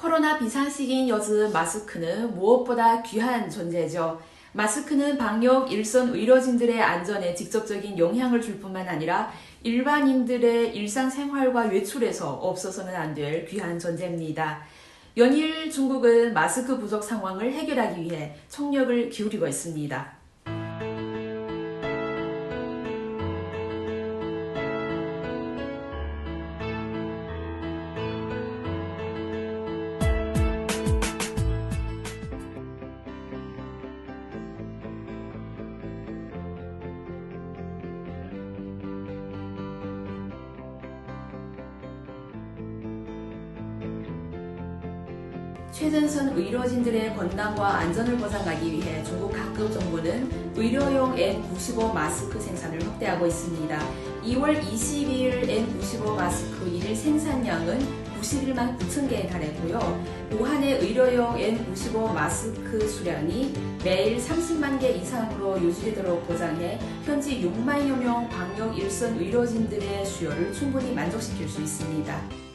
코로나 비상시기인 요즘 마스크는 무엇보다 귀한 존재죠. 마스크는 방역 일선 의료진들의 안전에 직접적인 영향을 줄 뿐만 아니라 일반인들의 일상생활과 외출에서 없어서는 안 될 귀한 존재입니다. 연일 중국은 마스크 부족 상황을 해결하기 위해 총력을 기울이고 있습니다. 최전선 의료진들의 건강과 안전을 보장하기 위해 중국 각급 정부는 의료용 N95 마스크 생산을 확대하고 있습니다. 2월 22일 N95 마스크 일일 생산량은 91만 9천 개에 달했고요. 우한의 의료용 N95 마스크 수량이 매일 30만 개 이상으로 유지되도록 보장해 현지 6만여 명 방역 일선 의료진들의 수요를 충분히 만족시킬 수 있습니다.